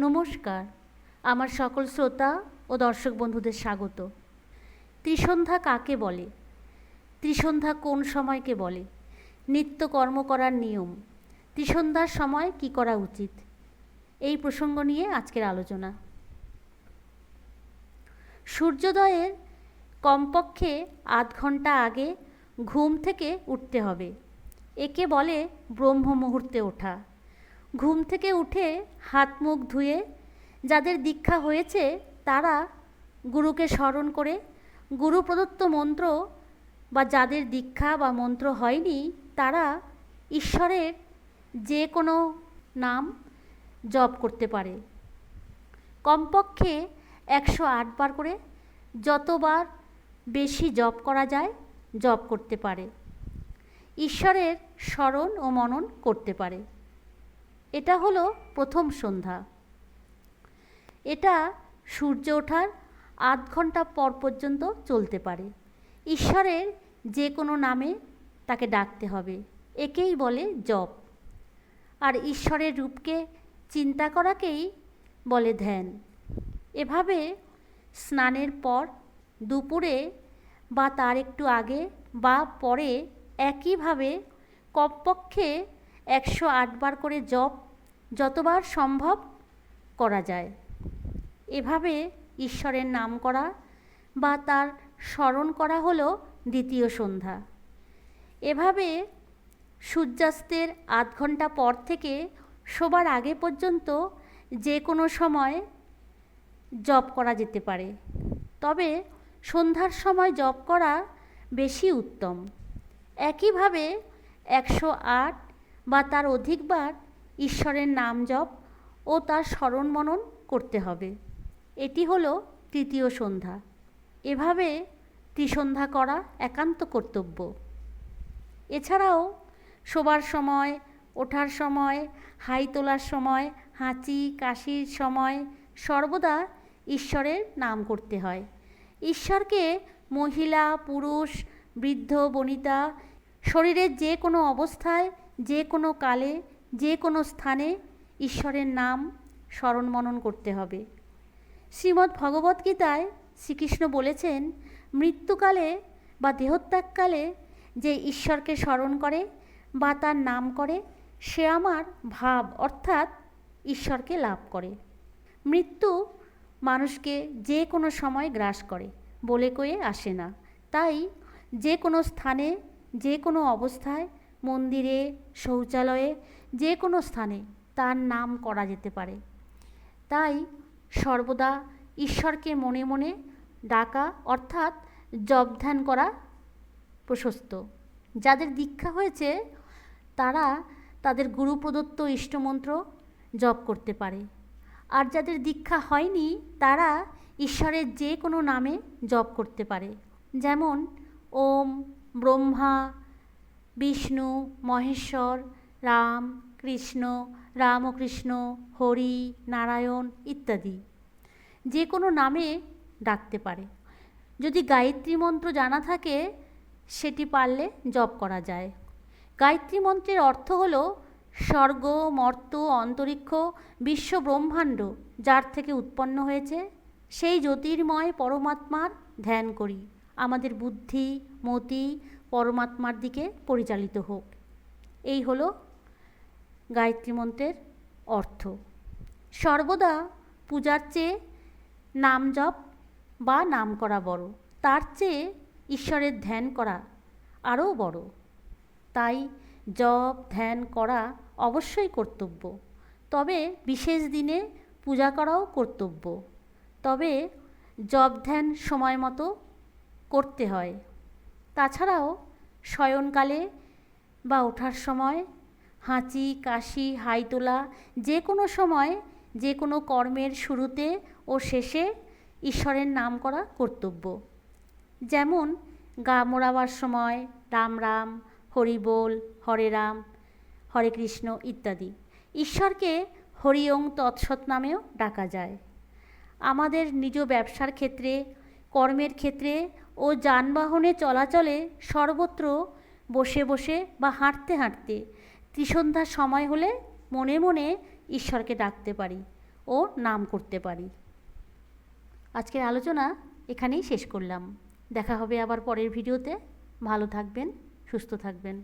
নমস্কার। আমার সকল শ্রোতা ও দর্শক বন্ধুদের স্বাগত। ত্রিসন্ধ্যা কাকে বলে? ত্রিসন্ধ্যা কোন সময়কে বলে? নিত্য কর্ম করার নিয়ম। ত্রিসন্ধ্যার সময় কি করা উচিত? এই প্রসঙ্গ নিয়ে আজকের আলোচনা। সূর্যোদয়ের কমপক্ষে আধ ঘণ্টা আগে ঘুম থেকে উঠতে হবে। একে বলে ব্রহ্ম মুহূর্তে ওঠা। ঘুম থেকে উঠে হাত মুখ ধুয়ে যাদের দীক্ষা হয়েছে, তারা গুরুকে স্মরণ করে গুরু প্রদত্ত মন্ত্র বা যাদের দীক্ষা বা মন্ত্র হয়নি, তারা ঈশ্বরের যে কোনো নাম জপ করতে পারে। কমপক্ষে একশো আটবার করে যতবার বেশি জপ করা যায়, জপ করতে পারে। ঈশ্বরের স্মরণ ও মনন করতে পারে। এটা হলো প্রথম সন্ধ্যা। এটা সূর্য ওঠার আধ ঘণ্টা পর পর্যন্ত চলতে পারে। ঈশ্বরের যে কোনো নামে তাকে ডাকতে হবে। একেই বলে জপ। আর ঈশ্বরের রূপকে চিন্তা করাকেই বলে ধ্যান। এভাবে স্নানের পর দুপুরে বা তার একটু আগে বা পরে একইভাবে কমপক্ষে একশো আটবার করে জপ যতবার সম্ভব করা যায়। এভাবে ঈশ্বরের নাম করা বা তার স্মরণ করা হলো দ্বিতীয় সন্ধ্যা। এভাবে সূর্যাস্তের আধ ঘণ্টা পর থেকে শোবার আগে পর্যন্ত যে কোনো সময় জপ করা যেতে পারে। তবে সন্ধ্যার সময় জপ করা বেশি উত্তম। একইভাবে একশো আট বা তার অধিকবার ঈশ্বরের নাম জপ ও তার স্মরণ মনন করতে হবে। এটি হলো তৃতীয় সন্ধ্যা। এভাবে ত্রিসন্ধ্যা করা একান্ত কর্তব্য। এছাড়াও শোবার সময়, ওঠার সময়, হাই তোলার সময়, হাঁচি, কাশির সময় সর্বদা ঈশ্বরের নাম করতে হয়। ঈশ্বরকে মহিলা, পুরুষ, বৃদ্ধ, বনিতা শরীরের যে কোনো অবস্থায়, যে কোনো কালে, যে কোনো স্থানে ঈশ্বরের নাম স্মরণ মনন করতে হবে। শ্রীমদ্ ভগবদ্গীতায় শ্রীকৃষ্ণ বলেছেন, মৃত্যুকালে বা দেহত্যাগকালে যে ঈশ্বরকে স্মরণ করে বা তার নাম করে, সে আমার ভাব অর্থাৎ ঈশ্বরকে লাভ করে। মৃত্যু মানুষকে যে কোনো সময় গ্রাস করে, বলে কয়ে আসে না। তাই যে কোনো স্থানে যে কোনো অবস্থায়, মন্দিরে, শৌচালয়ে, যে কোনো স্থানে তার নাম করা যেতে পারে। তাই সর্বদা ঈশ্বরকে মনে মনে ডাকা অর্থাৎ জপ ধ্যান করা প্রশস্ত। যাদের দীক্ষা হয়েছে, তারা তাদের গুরু প্রদত্ত ইষ্টমন্ত্র জপ করতে পারে। আর যাদের দীক্ষা হয়নি, তারা ঈশ্বরের যে কোনো নামে জপ করতে পারে। যেমন, ওম ব্রহ্মা, বিষ্ণু, মহেশ্বর, রাম, কৃষ্ণ, রামকৃষ্ণ, হরি, নারায়ণ ইত্যাদি। যে কোনো নামে ডাকতে পারে। যদি গায়ত্রী মন্ত্র জানা থাকে, সেটি পারলে জপ করা যায়। গায়ত্রী মন্ত্রের অর্থ হল স্বর্গ, মর্ত, অন্তরিক্ষ, বিশ্ব ব্রহ্মাণ্ড, যার থেকে উৎপন্ন হয়েছে। সেই জ্যোতির্ময় পরমাত্মার ধ্যান করি। আমাদের বুদ্ধি, মতি, পরমাত্মার দিকে পরিচালিত হোক। এই হলো গায়ত্রী মন্ত্রের অর্থ। সর্বদা পূজার চেয়ে নাম জপ বা নাম করা বড়। তার চেয়ে ঈশ্বরের ধ্যান করা আরও বড়। তাই জপ, ধ্যান করা অবশ্যই কর্তব্য। তবে বিশেষ দিনে পূজা করাও কর্তব্য। তবে জপ, ধ্যান সময় মতো করতে হয়। তাছাড়াও শয়নকালে বা ওঠার সময় হাঁচি, কাশি হাই তোলা যে কোনো সময় যে কোনো কর্মের শুরুতে ও শেষে ঈশ্বরের নাম করা কর্তব্য। যেমন গা মোড়াবার সময় রাম রাম, হরি হরে রাম, হরে কৃষ্ণ ইত্যাদি। ঈশ্বরকে হরি ওং তৎসৎ নামেও ডাকা যায়। আমাদের নিজ ব্যবসার ক্ষেত্রে, কর্মের ক্ষেত্রে ও যানবাহনে চলাচলে সর্বত্র বসে বসে বা হাঁটতে হাঁটতে ত্রিসন্ধ্যার সময় হলে মনে মনে ঈশ্বরকে ডাকতে পারি ও নাম করতে পারি। আজকের আলোচনা এখানেই শেষ করলাম। দেখা হবে আবার পরের ভিডিওতে। ভালো থাকবেন, সুস্থ থাকবেন।